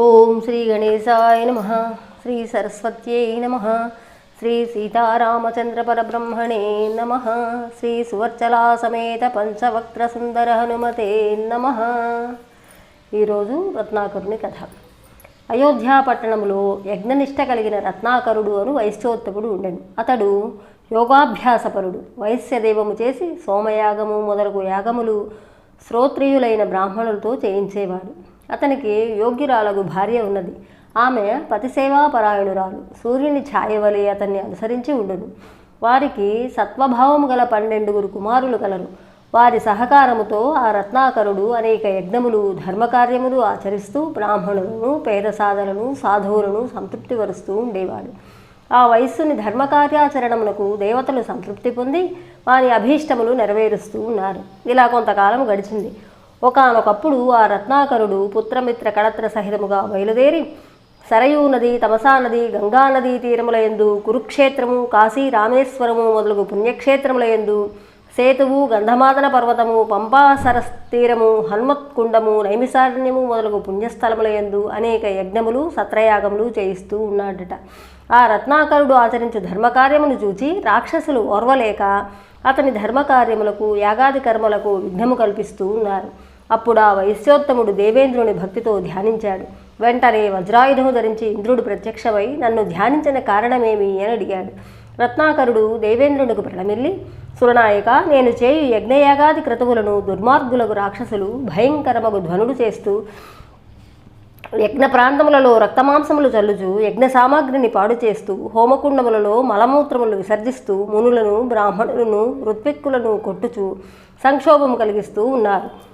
ఓం శ్రీ గణేశాయ నమ. శ్రీ సరస్వత్యై నమ. శ్రీ సీతారామచంద్ర పరబ్రహ్మణే నమ. శ్రీ సువర్చలా సమేత పంచవక్త్ర సుందర హనుమతే నమ. ఈరోజు రత్నాకరుని కథ. అయోధ్యాపట్టణంలో యజ్ఞనిష్ట కలిగిన రత్నాకరుడు అను వైశ్యోత్తముడు ఉండెను. అతడు యోగాభ్యాసపరుడు. వైశ్యదేవము చేసి సోమయాగము మొదలగు యాగములు శ్రోత్రియులైన బ్రాహ్మణులతో చేయించేవాడు. అతనికి యోగ్యురాలకు భార్య ఉన్నది. ఆమె పతిసేవాపరాయణురాలు. సూర్యుని ఛాయవలి అతన్ని అనుసరించి ఉండును. వారికి సత్వభావము గల పన్నెండుగురు కుమారులు కలరు. వారి సహకారముతో ఆ రత్నాకరుడు అనేక యజ్ఞములు ధర్మకార్యములు ఆచరిస్తూ బ్రాహ్మణులను పేద సాధనను సాధువులను సంతృప్తిపరుస్తూ ఉండేవాడు. ఆ వయస్సుని ధర్మకార్యాచరణమునకు దేవతలు సంతృప్తి పొంది వారి అభీష్టములు నెరవేరుస్తూ ఉన్నారు. ఇలా కొంతకాలం గడిచింది. ఒకానొకప్పుడు ఆ రత్నాకరుడు పుత్రమిత్ర కళత్ర సహితముగా బయలుదేరి సరయూ నది తమసా నది గంగా నదీ తీరముల యందు కురుక్షేత్రము కాశీ రామేశ్వరము మొదలగు పుణ్యక్షేత్రముల యందు సేతువు గంధమాదన పర్వతము పంపా సరస్ తీరము హనుమత్కుండము నైమిసారణ్యము మొదలగు పుణ్యస్థలముల యందు అనేక యజ్ఞములు సత్రయాగములు చేయిస్తూ ఉన్నాడట. ఆ రత్నాకరుడు ఆచరించు ధర్మకార్యమును చూచి రాక్షసులు ఓర్వలేక అతని ధర్మకార్యములకు యాగాది కర్మలకు విఘ్నము కల్పిస్తూ ఉన్నారు. అప్పుడు ఆ వైశ్యోత్తముడు దేవేంద్రుని భక్తితో ధ్యానించాడు. వెంటనే వజ్రాయుధము ధరించి ఇంద్రుడు ప్రత్యక్షమై నన్ను ధ్యానించిన కారణమేమి? అని అడిగాడు. రత్నాకరుడు దేవేంద్రునికి ప్రణమిల్లి సురనాయక నేను చేయు యజ్ఞయాగాది క్రతువులను దుర్మార్గులకు రాక్షసులు భయంకరమగు ధ్వనుడు చేస్తూ యజ్ఞ ప్రాంతములలో రక్తమాంసములు చల్లుచు యజ్ఞ సామాగ్రిని పాడు చేస్తూ హోమకుండములలో మలమూత్రములు విసర్జిస్తూ మునులను బ్రాహ్మణులను ఋత్విక్కులను కొట్టుచు సంక్షోభము కలిగిస్తూ ఉన్నారు.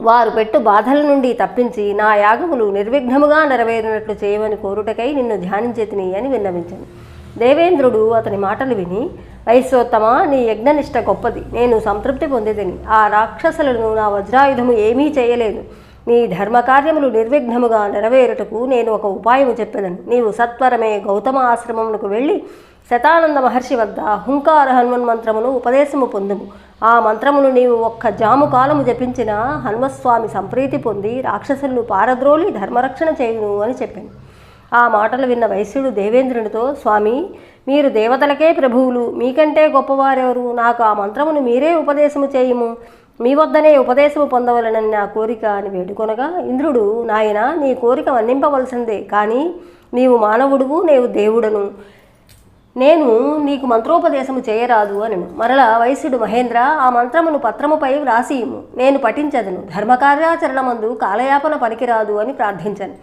వారు పెట్టు బాధల నుండి తప్పించి నా యాగములు నిర్విఘ్నముగా నెరవేరినట్లు చేయమని కోరుటకై నిన్ను ధ్యానించేతిని అని విన్నవించాను. దేవేంద్రుడు అతని మాటలు విని వైశ్వోత్తమ నీ యజ్ఞనిష్ట గొప్పది. నేను సంతృప్తి పొందేదని. ఆ రాక్షసులను నా వజ్రాయుధము ఏమీ చేయలేదు. నీ ధర్మకార్యములు నిర్విఘ్నముగా నెరవేరుటకు నేను ఒక ఉపాయము చెప్పేదను నీవు సత్వరమే గౌతమ ఆశ్రమమునకు వెళ్ళి శతానంద మహర్షి వద్ద హుంకార హనుమన్ మంత్రమును ఉపదేశము పొందుము. ఆ మంత్రమును నీవు ఒక్క జాము కాలము జపించిన హనుమస్వామి సంప్రీతి పొంది రాక్షసులను పారద్రోలి ధర్మరక్షణ చేయును అని చెప్పాను. ఆ మాటలు విన్న వైశ్యుడు దేవేంద్రునితో స్వామి మీరు దేవతలకే ప్రభువులు. మీకంటే గొప్పవారెవరు? నాకు ఆ మంత్రమును మీరే ఉపదేశము చేయము. మీ వద్దనే ఉపదేశము పొందవలనని నా కోరిక అని వేడుకొనగా ఇంద్రుడు నాయన నీ కోరిక మన్నింపవలసిందే. కానీ నీవు మానవుడువు నీవు దేవుడను. నేను నీకు మంత్రోపదేశము చేయరాదు అనను. మరల వైశ్యుడు మహేంద్ర ఆ మంత్రమును పత్రముపై వ్రాసియుము. నేను పఠించదను. ధర్మకార్యాచరణమందు కాలయాపన పనికిరాదు అని ప్రార్థించను.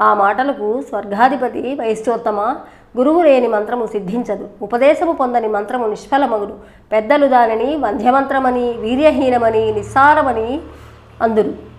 ఆ మాటలకు స్వర్గాధిపతి వైశ్యోత్తమ గురువు లేని మంత్రము సిద్ధించదు. ఉపదేశము పొందని మంత్రము నిష్ఫలమగుడు పెద్దలు దానిని వంధ్యమంత్రమని వీర్యహీనమని నిస్సారమని అందురు.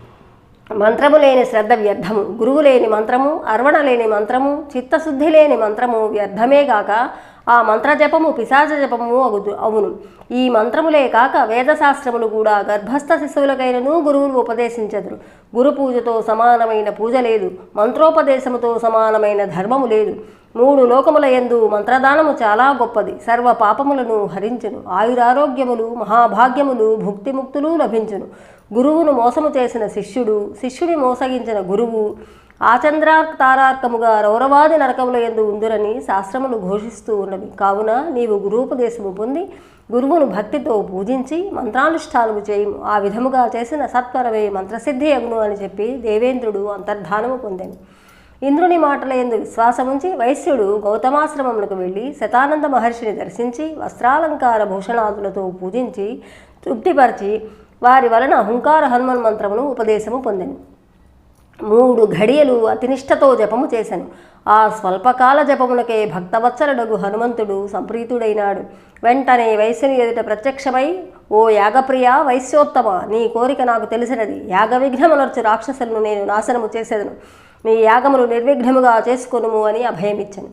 మంత్రము లేని శ్రద్ధ వ్యర్థము గురువు లేని మంత్రము అర్వణ లేని మంత్రము చిత్తశుద్ధి లేని మంత్రము వ్యర్థమే కాక ఆ మంత్ర జపము పిశాచ జపము అగుదు అవును. ఈ మంత్రములే కాక వేదశాస్త్రములు కూడా గర్భస్థ శిశువులకైనను గురువులు ఉపదేశించదురు. గురు పూజతో సమానమైన పూజ లేదు మంత్రోపదేశముతో సమానమైన ధర్మము లేదు. మూడు లోకముల యందు మంత్రదానము చాలా గొప్పది. సర్వ పాపములను హరించును. ఆయురారోగ్యములు మహాభాగ్యములు భుక్తిముక్తులు లభించును. గురువును మోసము చేసిన శిష్యుడు శిష్యుని మోసగించిన గురువు ఆచంద్రార్తారార్కముగా రౌరవాది నరకముల ఎందు ఉందురని శాస్త్రములు ఘోషిస్తూ ఉన్నవి. కావున నీవు గురూపదేశము పొంది గురువును భక్తితో పూజించి మంత్రానుష్ఠానము చేయము. ఆ విధముగా చేసిన సత్వరమే మంత్రసిద్ధి అగును అని చెప్పి దేవేంద్రుడు అంతర్ధానము పొందాను. ఇంద్రుని మాటల ఎందు విశ్వాసముంచి వైశ్యుడు గౌతమాశ్రమములకు వెళ్ళి శతానంద మహర్షిని దర్శించి వస్త్రాలంకార భూషణాదులతో పూజించి తృప్తిపరిచి వారి వలన హుంకార హనుమన్ మంత్రమును ఉపదేశము పొందెను. మూడు ఘడియలు అతినిష్టతో జపము చేశాను ఆ స్వల్పకాల జపమునకే భక్తవత్సలుడగు హనుమంతుడు సంప్రీతుడైనాడు. వెంటనే వైశ్యుని ఎదుట ప్రత్యక్షమై ఓ యాగప్రియ వైశ్యోత్తమ నీ కోరిక నాకు తెలిసినది. యాగ విఘ్నమునర్చు రాక్షసులను నేను నాశనము చేసేదను. నీ యాగములు నిర్విఘ్నముగా చేసుకొనుము అని అభయమిచ్చను.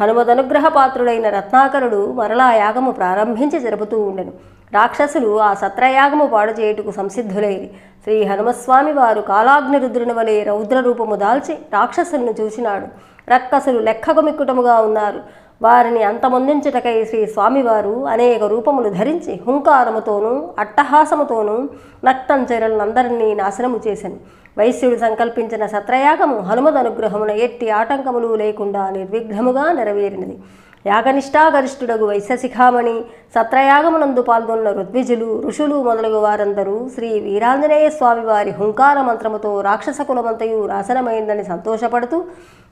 హనుమదనుగ్రహ పాత్రుడైన రత్నాకరుడు మరలా యాగము ప్రారంభించి జరుపుతూ ఉండెను. రాక్షసులు ఆ సత్రయాగము పాడు చేయుటకు సంసిద్ధులైరి శ్రీ హనుమస్వామి వారు కాలాగ్ని రుద్రుని వలె రౌద్ర రూపము దాల్చి రాక్షసులను చూసినాడు. రక్కసులు లెక్కకు మిక్కుటముగా ఉన్నారు. వారిని అంతమొందించుటకై శ్రీ స్వామివారు అనేక రూపములు ధరించి హుంకారముతోనూ అట్టహాసముతోనూ నక్తంచెరలందరినీ నాశనము చేశాను వైశ్యుడు సంకల్పించిన సత్రయాగము హనుమద్ అనుగ్రహమున ఎట్టి ఆటంకములు లేకుండా నిర్విఘ్నముగా నెరవేరినది. యాగనిష్టాగరిష్ఠుడగు వైశ్యశిఖామణి సత్రయాగమునందు పాల్గొన్న ఋద్విజులు ఋషులు మొదలగు వారందరూ శ్రీ వీరాంజనేయ స్వామి వారి హుంకార మంత్రముతో రాక్షస కులమంతయు నాశనమైందని సంతోషపడుతూ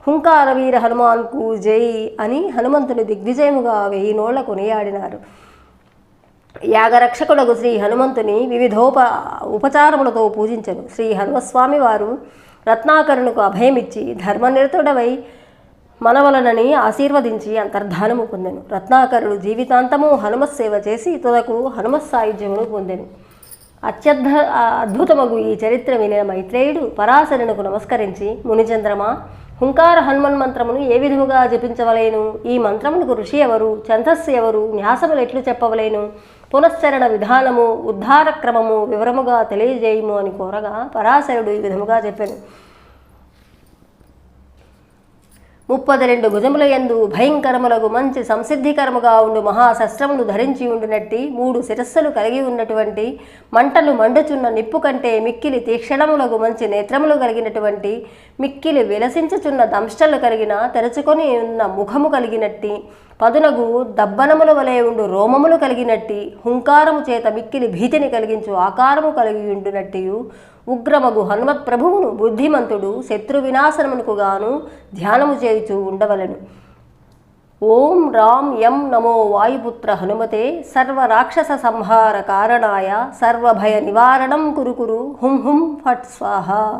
హుంకార వీర హనుమాన్కు జై అని హనుమంతుని దిగ్విజయముగా వెయ్యి నోళ్ళ కొనియాడినారు. యాగరక్షకుడగు శ్రీ హనుమంతుని వివిధోప ఉపచారములతో పూజించను. శ్రీ హనుమస్వామి వారు రత్నాకరుణకు అభయమిచ్చి ధర్మనిరతుడవై మనవలనని ఆశీర్వదించి అంతర్ధానము పొందెను. రత్నాకరుడు జీవితాంతము హనుమత్ సేవ చేసి తుదకు హనుమత్ సాయుధ్యమును పొందెను. అత్యద్భ అద్భుతమగు ఈ చరిత్ర వినిన మైత్రేయుడు పరాశరునకు నమస్కరించి మునిచంద్రమా హుంకార హనుమన్ మంత్రమును ఏ విధముగా జపించవలేను? ఈ మంత్రమునకు ఋషి ఎవరు? ఛందస్సు ఎవరు? న్యాసములు ఎట్లు చెప్పవలేను? పునశ్చరణ విధానము ఉద్ధార క్రమము వివరముగా తెలియజేయము అని కోరగా పరాశరుడు ఈ విధముగా చెప్పాను. ముప్పది రెండు భుజముల యందు భయంకరములకు మంచి సంసిద్ధికరముగా ఉండు మహాశస్త్రమును ధరించి ఉండినట్టి మూడు శిరస్సులు కలిగి ఉన్నటువంటి మంటలు మండుచున్న నిప్పు కంటే మిక్కిలి తీక్షణములకు మంచి నేత్రములు కలిగినటువంటి మిక్కిలి విలసించుచున్న దంష్టలు కలిగిన తెరచుకొని ఉన్న ముఖము కలిగినట్టి పదునగు దబ్బనముల వలె ఉండు రోమములు కలిగినట్టి హుంకారము చేత మిక్కిలి భీతిని కలిగించు ఆకారము కలిగి ఉండునట్టియు ఉగ్రమగు హనుమత్ ప్రభువును బుద్ధిమంతుడు శత్రు వినాశనమునకు గాను ధ్యానము చేయుచు ఉండవలెను. ఓం రామ్ యం నమో వాయుపుత్ర హనుమతే సర్వ రాక్షస సంహార కారణాయ సర్వభయ నివారణం కురుకురు హుం హుం ఫట్ స్వాహ.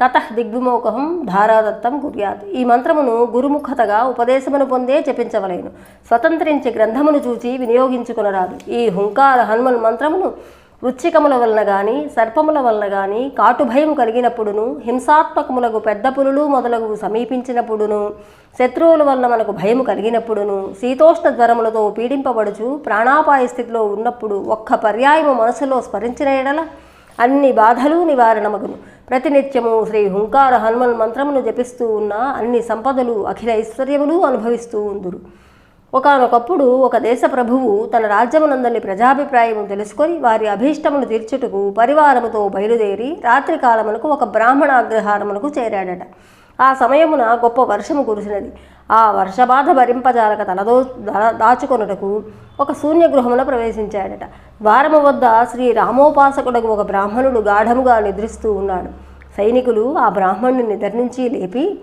తత దిగ్విమోకహం ధారాదత్తం కుర్యాత్. ఈ మంత్రమును గురుముఖతగా ఉపదేశమును పొందే జపించవలేను. స్వతంత్రించి గ్రంథమును చూచి వినియోగించుకునరాదు. ఈ హుంకార హనుమన్ మంత్రమును వృచ్చికముల వలన గాని సర్పముల వలన గాని కాటుభయం కలిగినప్పుడును హింసాత్మకములకు పెద్ద పులులు మొదలగు సమీపించినప్పుడును శత్రువుల వలన మనకు భయము కలిగినప్పుడును శీతోష్ణ జ్వరములతో పీడింపబడుచు ప్రాణాపాయ స్థితిలో ఉన్నప్పుడు ఒక్క పర్యాయము మనసులో స్మరించిన ఎడల అన్ని బాధలు నివారణమగును. ప్రతినిత్యము శ్రీ హుంకార హనుమన్ మంత్రమును జపిస్తూ ఉన్న అన్ని సంపదలు అఖిల ఐశ్వర్యములు అనుభవిస్తూ ఉందురు. ఒకానొకప్పుడు ఒక దేశ ప్రభువు తన రాజ్యమునందని ప్రజాభిప్రాయము తెలుసుకొని వారి అభీష్టమును తీర్చుటకు పరివారముతో బయలుదేరి రాత్రికాలమునకు ఒక బ్రాహ్మణ అగ్రహారమునకు చేరాడట. ఆ సమయమున గొప్ప వర్షము కురిసినది. ఆ వర్షబాధ భరింపజాలక తలదో దా- దాచుకొనుటకు ఒక శూన్యగృహమున ప్రవేశించాడట. ద్వారము వద్ద శ్రీ రామోపాసకుడకు ఒక బ్రాహ్మణుడు గాఢముగా నిద్రిస్తూ ఉన్నాడు. సైనికులు ఆ బ్రాహ్మణుని నిద్ర నుంచి లేపి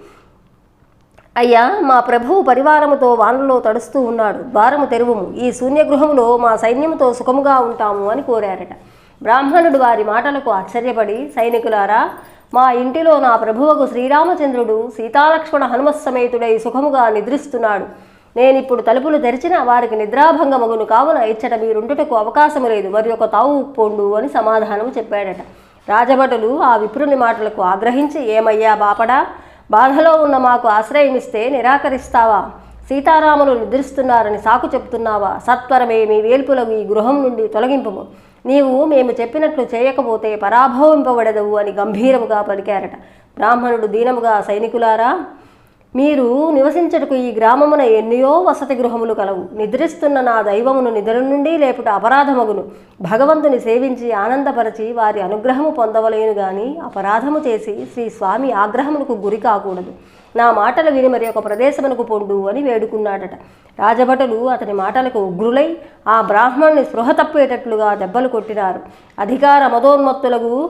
అయ్యా మా ప్రభువు పరివారముతో వానలో తడుస్తూ ఉన్నాడు. ద్వారము తెరువుము. ఈ శూన్యగృహములో మా సైన్యముతో సుఖముగా ఉంటాము అని కోరారట. బ్రాహ్మణుడు వారి మాటలకు ఆశ్చర్యపడి సైనికులారా మా ఇంటిలో నా ప్రభువుకు శ్రీరామచంద్రుడు సీతాలక్ష్మణ హనుమత్సమేతుడై సుఖముగా నిద్రిస్తున్నాడు. నేనిప్పుడు తలుపులు తెరిచిన వారికి నిద్రాభంగమగును. కావున ఇచ్చట మీరుండుటకు అవకాశము లేదు. మరి ఒక తావు పొండు అని సమాధానం చెప్పాడట. రాజభటులు ఆ విప్రుని మాటలకు ఆగ్రహించి ఏమయ్యా బాపడా బాధలో ఉన్న మాకు ఆశ్రయమిస్తే నిరాకరిస్తావా? సీతారాములు నిద్రిస్తున్నారని సాకు చెప్తున్నావా సత్వరమే మీ వేల్పులకు ఈ గృహం నుండి తొలగింపము. నీవు మేము చెప్పినట్లు చేయకపోతే పరాభవింపబడదవు అని గంభీరముగా పలికారట. బ్రాహ్మణుడు దీనముగా సైనికులారా? మీరు నివసించుటకు ఈ గ్రామమున ఎన్నయో వసతి గృహములు కలవు. నిద్రిస్తున్న నా దైవమును నిద్ర నుండి లేపుట అపరాధమగును. భగవంతుని సేవించి ఆనందపరచి వారి అనుగ్రహము పొందవలేను గాని అపరాధము చేసి శ్రీ స్వామి ఆగ్రహమునకు గురి కాకూడదు. నా మాటలు విని మరి ఒక ప్రదేశమునకు పొండు అని వేడుకున్నాడట. రాజభటులు అతని మాటలకు ఉగ్రులై ఆ బ్రాహ్మణ్ణి స్పృహ తప్పేటట్లుగా దెబ్బలు కొట్టినారు. అధికార మదోన్మత్తులకు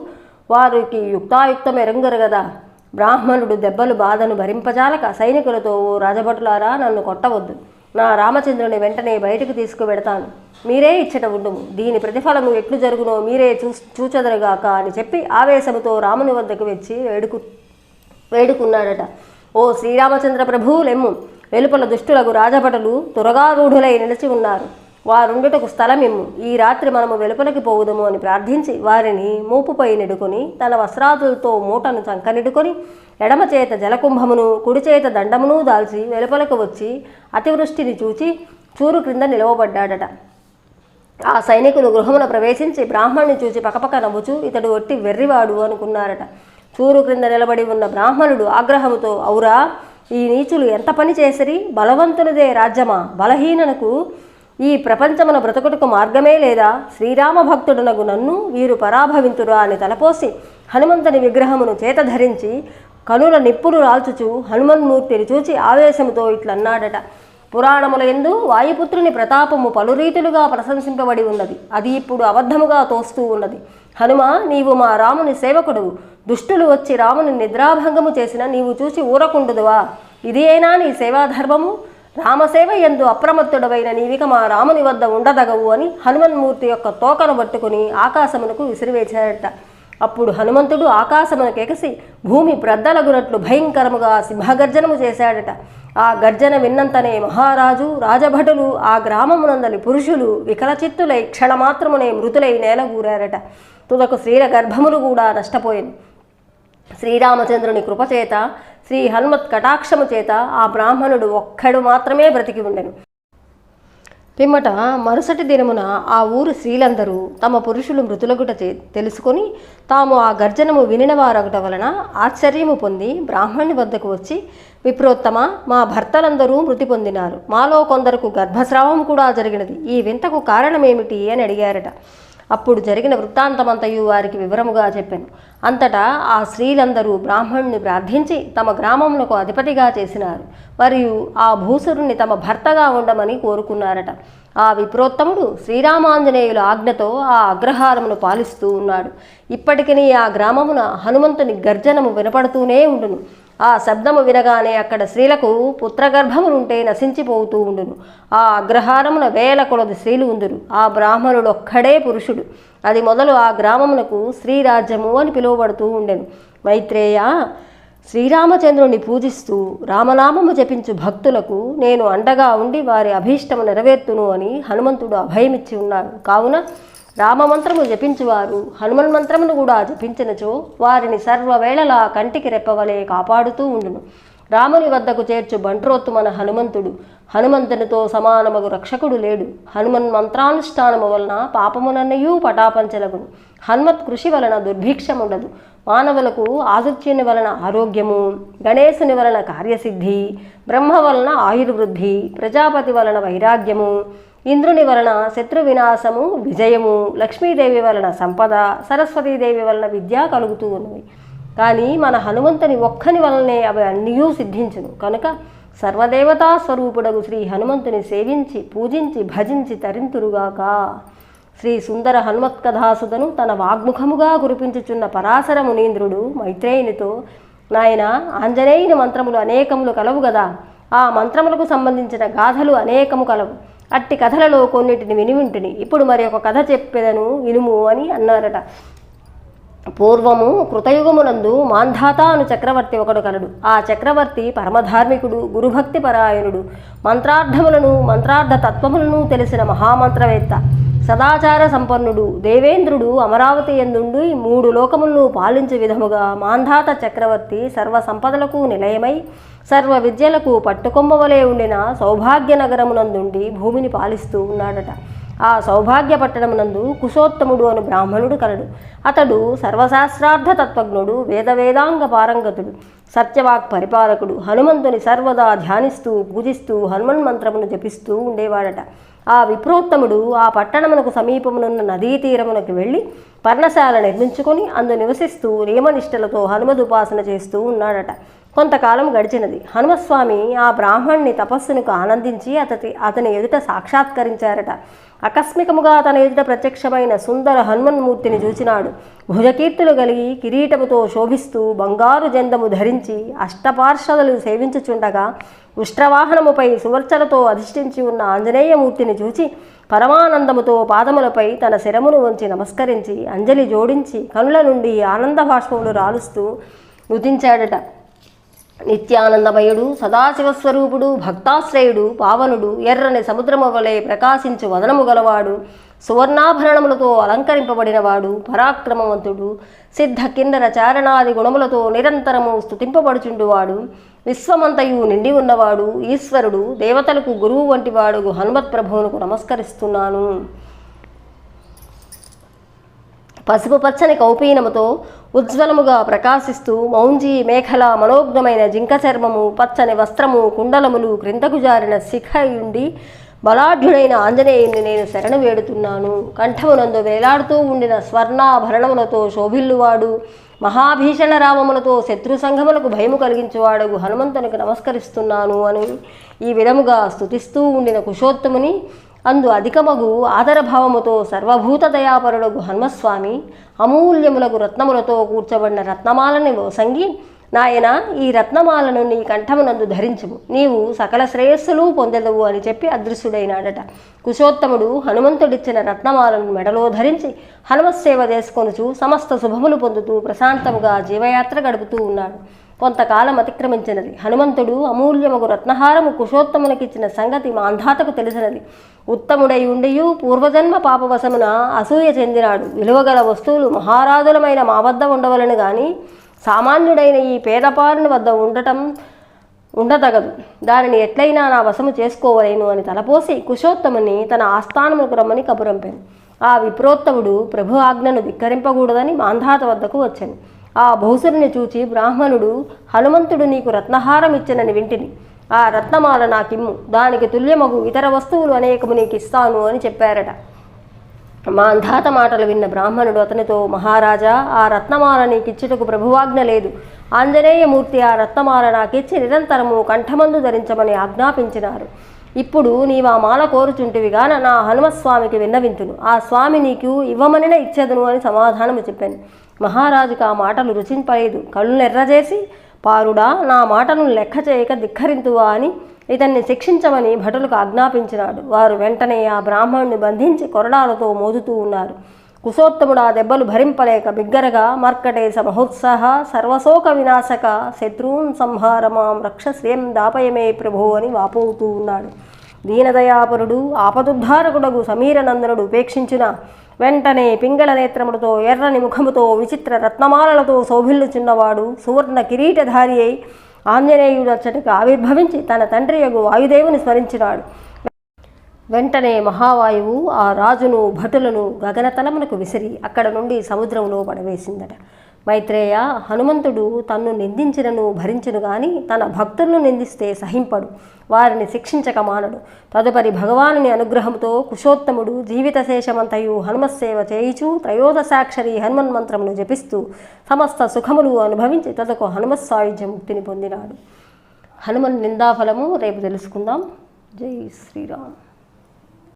వారికి యుక్తాయుక్తం ఎరంగరు గదా. బ్రాహ్మణుడు దెబ్బలు బాధను భరింపజాలక సైనికులతో "ఓ రాజభటులారా నన్ను కొట్టవద్దు. నా రామచంద్రుని వెంటనే బయటకు తీసుకువెడతాను. మీరే ఇచ్చట ఉండుము. దీని ప్రతిఫలము ఎట్లు జరుగునో మీరే చూ చూచదరుగాక అని చెప్పి ఆవేశముతో రాముని వద్దకు వచ్చి వేడుకు వేడుకున్నాడట. ఓ శ్రీరామచంద్ర ప్రభువులెమ్ము వెలుపల దుష్టులకు రాజభటులు తురగారూఢులై నిలిచి ఉన్నారు. వారుండుటకు స్థలమిమ్ము. ఈ రాత్రి మనము వెలుపలికి పోవుదము అని ప్రార్థించి వారిని మూపుపై నెడుకొని తన వస్త్రాదులతో మూటను చంకనిడుకొని ఎడమ చేత జలకుంభమును కుడి చేత దండమును దాల్చి వెలుపలకు వచ్చి అతివృష్టిని చూచి చూరు క్రింద నిలవబడ్డాడట. ఆ సైనికులు గృహమున ప్రవేశించి బ్రాహ్మణ్ణి చూసి పకపక నవ్వుచూ ఇతడు ఒట్టి వెర్రివాడు అనుకున్నారట. చూరు క్రింద నిలబడి ఉన్న బ్రాహ్మణుడు ఆగ్రహముతో ఔరా ఈ నీచులు ఎంత పని చేసిరి? బలవంతునిదే రాజ్యమా? బలహీననకు ఈ ప్రపంచమున బ్రతుకుటకు మార్గమే లేదా? శ్రీరామ భక్తుడునగు నన్ను వీరు పరాభవింతురా అని తలపోసి హనుమంతుని విగ్రహమును చేత ధరించి కనుల నిప్పులు రాల్చుచు హనుమన్మూర్తిని చూచి ఆవేశముతో ఇట్లన్నాడట. పురాణముల ఎందు వాయుపుత్రుని ప్రతాపము పలు రీతులుగా ప్రశంసింపబడి ఉన్నది. అది ఇప్పుడు అబద్ధముగా తోస్తూ ఉన్నది. హనుమ నీవు మా రాముని సేవకుడు. దుష్టులు వచ్చి రాముని నిద్రాభంగము చేసిన నీవు చూసి ఊరకుండుదువా? ఇది అయినా నీ సేవాధర్మము? రామసేవ ఎందు అప్రమత్తుడవైన నీవిక మా రాముని వద్ద ఉండదగవు అని హనుమన్మూర్తి యొక్క తోకను పట్టుకుని ఆకాశమునకు విసిరివేశాడట. అప్పుడు హనుమంతుడు ఆకాశమునకు ఎగసి భూమి ప్రద్దలగునట్లు భయంకరముగా సింహగర్జనము చేశాడట. ఆ గర్జన విన్నంతనే మహారాజు రాజభటులు ఆ గ్రామమునందలి పురుషులు వికలచిత్తులై క్షణమాత్రమునే మృతులై నేలగూరారట. తుదకు స్త్రీల గర్భములు కూడా నష్టపోయింది శ్రీరామచంద్రుని కృపచేత శ్రీ హనుమత్ కటాక్షము చేత ఆ బ్రాహ్మణుడు ఒక్కడు మాత్రమే బ్రతికి ఉండెను. పిమ్మట మరుసటి దినమున ఆ ఊరు స్త్రీలందరూ తమ పురుషులు మృతులగుట తెలుసుకొని తాము ఆ గర్జనము వినినవారగుట వలన ఆశ్చర్యము పొంది బ్రాహ్మణుని వద్దకు వచ్చి విప్రోత్తమ మా భర్తలందరూ మృతి పొందినారు. మాలో కొందరకు గర్భస్రావం కూడా జరిగినది. ఈ వింతకు కారణమేమిటి? అని అడిగారట. అప్పుడు జరిగిన వృత్తాంతమంతయు వారికి వివరముగా చెప్పాను. అంతటా ఆ స్త్రీలందరూ బ్రాహ్మణుని ప్రార్థించి తమ గ్రామములకు అధిపతిగా చేసినారు. మరియు ఆ భూసురుణ్ణి తమ భర్తగా ఉండమని కోరుకున్నారట. ఆ విప్రోత్తముడు శ్రీరామాంజనేయుల ఆజ్ఞతో ఆ అగ్రహారమును పాలిస్తూ ఉన్నాడు. ఇప్పటికీ ఆ గ్రామమున హనుమంతుని గర్జనము వినపడుతూనే ఉండును. ఆ శబ్దము వినగానే అక్కడ స్త్రీలకు పుత్రగర్భములుంటే నశించిపోతూ ఉండును. ఆ అగ్రహారమున వేల కొలది స్త్రీలు ఉందురు ఆ బ్రాహ్మణుడు ఒక్కడే పురుషుడు. అది మొదలు ఆ గ్రామమునకు శ్రీరాజ్యము అని పిలువబడుతూ ఉండెను. మైత్రేయ శ్రీరామచంద్రుని పూజిస్తూ రామనామము జపించు భక్తులకు నేను అండగా ఉండి వారి అభీష్టము నెరవేర్తును అని హనుమంతుడు అభయమిచ్చి ఉన్నాడు. కావున రామమంత్రము జపించువారు హనుమన్ మంత్రమును కూడా జపించినచో వారిని సర్వవేళలా కంటికి రెప్పవలే కాపాడుతూ ఉండును. రాముని వద్దకు చేర్చు బంట్రోత్తు మన హనుమంతుడు. హనుమంతునితో సమానమగు రక్షకుడు లేడు. హనుమన్ మంత్రానుష్ఠానము వలన పాపమునన్నయూ పటాపంచలగును. హనుమత్ కృషి వలన దుర్భిక్షముండదు. మానవులకు ఆదిత్యుని వలన ఆరోగ్యము గణేశుని వలన కార్యసిద్ధి బ్రహ్మ వలన ఆయుర్వృద్ధి ప్రజాపతి వలన వైరాగ్యము ఇంద్రుని వలన శత్రు వినాశము విజయము లక్ష్మీదేవి వలన సంపద సరస్వతీదేవి వలన విద్య కలుగుతూ ఉన్నవి కానీ మన హనుమంతుని ఒక్కని వలనే అవి అన్నీ సిద్ధించును. కనుక సర్వదేవతా స్వరూపుడగు శ్రీ హనుమంతుని సేవించి పూజించి భజించి తరింతురుగాక. శ్రీ సుందర హనుమత్కథాసుదను తన వాగ్ముఖముగా కురిపించుచున్న పరాశర మునీంద్రుడు మైత్రేయునితో నాయన ఆంజనేయుని మంత్రములు అనేకములు కలవు గదా. ఆ మంత్రములకు సంబంధించిన గాథలు అనేకము కలవు. అట్టి కథలలో కొన్నిటిని వినివింటిని ఇప్పుడు మరి ఒక కథ చెప్పేదను వినుము అని అన్నారట. పూర్వము కృతయుగమునందు మాంధాత అను చక్రవర్తి ఒకడు కలడు. ఆ చక్రవర్తి పరమధార్మికుడు గురుభక్తి పరాయణుడు మంత్రార్థములను మంత్రార్థ తత్వములను తెలిసిన మహామంత్రవేత్త. సదాచార సంపన్నుడు దేవేంద్రుడు అమరావతి ఎందుండి మూడు లోకములను పాలించే విధముగా మాంధాత చక్రవర్తి సర్వ సంపదలకు నిలయమై సర్వ విద్యలకు పట్టుకొమ్మవలే ఉండిన సౌభాగ్య నగరమునందుండి భూమిని పాలిస్తూ ఉన్నాడట. ఆ సౌభాగ్య పట్టణమునందు కుశోత్తముడు అను బ్రాహ్మణుడు కలడు. అతడు సర్వశాస్త్రార్థ తత్వజ్ఞుడు వేద వేదాంగ పారంగతుడు సత్యవాక్ పరిపాలకుడు హనుమంతుని సర్వదా ధ్యానిస్తూ పూజిస్తూ హనుమన్ మంత్రమును జపిస్తూ ఉండేవాడట. ఆ విప్రోత్తముడు ఆ పట్టణమునకు సమీపమునున్న నదీ తీరమునకు వెళ్ళి పర్ణశాల నిర్మించుకొని అందు నివసిస్తూ నియమనిష్టలతో హనుమదుపాసన చేస్తూ ఉన్నాడట. కొంతకాలం గడిచినది. హనుమస్వామి ఆ బ్రాహ్మణ్ణి తపస్సునికి ఆనందించి అతని అతని ఎదుట సాక్షాత్కరించారట. ఆకస్మికముగా తన ఎదుట ప్రత్యక్షమైన సుందర హనుమన్మూర్తిని చూచినాడు. భుజకీర్తులు కలిగి కిరీటముతో శోభిస్తూ బంగారు జందము ధరించి అష్టపార్షదలు సేవించుచుండగా ఉష్ట్రవాహనముపై సువర్చలతో అధిష్ఠించి ఉన్న ఆంజనేయమూర్తిని చూచి పరమానందముతో పాదములపై తన శిరమును వంచి నమస్కరించి అంజలి జోడించి కనుల నుండి ఆనంద బాష్పములు రాలుస్తూ ఉదించాడట. నిత్యానందమయుడు సదాశివస్వరూపుడు భక్తాశ్రయుడు పావనుడు ఎర్రని సముద్రము వలె ప్రకాశించు వదనము గలవాడు సువర్ణాభరణములతో అలంకరింపబడినవాడు పరాక్రమవంతుడు సిద్ధ కిన్నర చారణాది గుణములతో నిరంతరము స్థుతింపబడుచుండువాడు విశ్వమంతయు నిండి ఉన్నవాడు ఈశ్వరుడు దేవతలకు గురువు వంటివాడు హనుమత్ ప్రభువునకు నమస్కరిస్తున్నాను. పసుపు పచ్చని కౌపీనముతో ఉజ్వలముగా ప్రకాశిస్తూ మౌంజీ మేఖల మనోజ్ఞమైన జింక చర్మము పచ్చని వస్త్రము కుండలములు క్రిందకు జారిన శిఖయుండి బలాఢ్యుడైన ఆంజనేయుని నేను శరణు వేడుతున్నాను. కంఠమునందు వేలాడుతూ ఉండిన స్వర్ణాభరణములతో శోభిల్లువాడు మహాభీషణ రామములతో శత్రు సంఘములకు భయము కలిగించువాడగు హనుమంతునికి నమస్కరిస్తున్నాను అని ఈ విధముగా స్తుతిస్తూ ఉండిన కుశోత్తముని అందు అధికమగు ఆదరభావముతో సర్వభూత దయాపరుడగు హనుమస్వామి అమూల్యములకు రత్నములతో కూర్చబడిన రత్నమాలని వసంగి నాయన ఈ రత్నమాలను నీ కంఠమునందు ధరించుము. నీవు సకల శ్రేయస్సులు పొందెదవు అని చెప్పి అదృశ్యుడైనాడట. కుశోత్తముడు హనుమంతుడిచ్చిన రత్నమాలను మెడలో ధరించి హనుమస్సేవ చేసుకొనుచు సమస్త శుభములు పొందుతూ ప్రశాంతముగా జీవయాత్ర గడుపుతూ ఉన్నాడు. కొంతకాలం అతిక్రమించినది. హనుమంతుడు అమూల్యముగు రత్నహారము కుశోత్తమునికిచ్చిన సంగతి మాంధాతకు తెలిసినది. ఉత్తముడై ఉండియు పూర్వజన్మ పాపవశమున అసూయ చెందినాడు. విలువగల వస్తువులు మహారాజులమైన మా వద్ద ఉండవలను గాని సామాన్యుడైన ఈ పేదపారుని వద్ద ఉండటం ఉండదగదు దానిని ఎట్లయినా నా వశము చేసుకోవలేను అని తలపోసి కుశోత్తముని తన ఆస్థానములకు రమ్మని కబురంపాను. ఆ విప్రోత్తముడు ప్రభు ఆజ్ఞను ధిక్కరింపకూడదని మాంధాత వద్దకు వచ్చాను. ఆ భూసురుని చూచి బ్రాహ్మణుడు హనుమంతుడు నీకు రత్నహారం ఇచ్చనని వింటిని. ఆ రత్నమాల నాకిమ్ము. దానికి తుల్యమగు ఇతర వస్తువులు అనేకము నీకు ఇస్తాను అని చెప్పారట. మాంధాత మాటలు విన్న బ్రాహ్మణుడు అతనితో మహారాజా ఆ రత్నమాల నీకిచ్చుటకు ప్రభువాజ్ఞ లేదు. ఆంజనేయమూర్తి ఆ రత్నమాల నాకిచ్చి నిరంతరము కంఠమందు ధరించమని ఆజ్ఞాపించినారు. ఇప్పుడు నీవు ఆ మాల కోరుచుంటివిగాన నా హనుమస్వామికి విన్నవింతును. ఆ స్వామి నీకు ఇవ్వమనిన ఇచ్చేదను అని సమాధానము చెప్పాను. మహారాజుకు ఆ మాటలు రుచింపలేదు. కళ్ళునెర్రజేసి పారుడా నా మాటను లెక్క చేయక ధిక్కరింతువా అని ఇతన్ని శిక్షించమని భటులకు ఆజ్ఞాపించినాడు. వారు వెంటనే ఆ బ్రాహ్మణుని బంధించి కొరడాలతో మోదుతూ ఉన్నారు. కుశోత్తముడు ఆ దెబ్బలు భరింపలేక బిగ్గరగా మర్కటేశ మహోత్సాహ సర్వశోక వినాశక శత్రువున్ సంహారమాం రక్షశ్రేయం దాపయమే ప్రభు అని వాపోతూ ఉన్నాడు. దీనదయాపరుడు ఆపదుద్ధారకుడగు సమీరనందనుడు ఉపేక్షించిన వెంటనే పింగళ నేత్రములతో ఎర్రని ముఖముతో విచిత్ర రత్నమాలలతో శోభిల్లుచున్నవాడు సువర్ణ కిరీటధారి అయి ఆంజనేయుడచ్చటికి ఆవిర్భవించి తన తండ్రి యగు వాయుదేవుని స్మరించినాడు. వెంటనే మహావాయువు ఆ రాజును భటులను గగనతలమునకు విసిరి అక్కడ నుండి సముద్రంలో పడవేసిందట. మైత్రేయ హనుమంతుడు తన్ను నిందించినను భరించును గాని తన భక్తులను నిందిస్తే సహింపడు. వారిని శిక్షించక మానడు. తదుపరి భగవానుని అనుగ్రహంతో కుశోత్తముడు జీవిత శేషమంతయు హనుమస్సేవ చేయిచు త్రయోదశాక్షరి హనుమన్ మంత్రమును జపిస్తూ సమస్త సుఖములు అనుభవించి తదకు హనుమత్ సాయుధ్య ముక్తిని పొందినాడు. హనుమన్ నిందాఫలము రేపు తెలుసుకుందాం. జై శ్రీరామ్.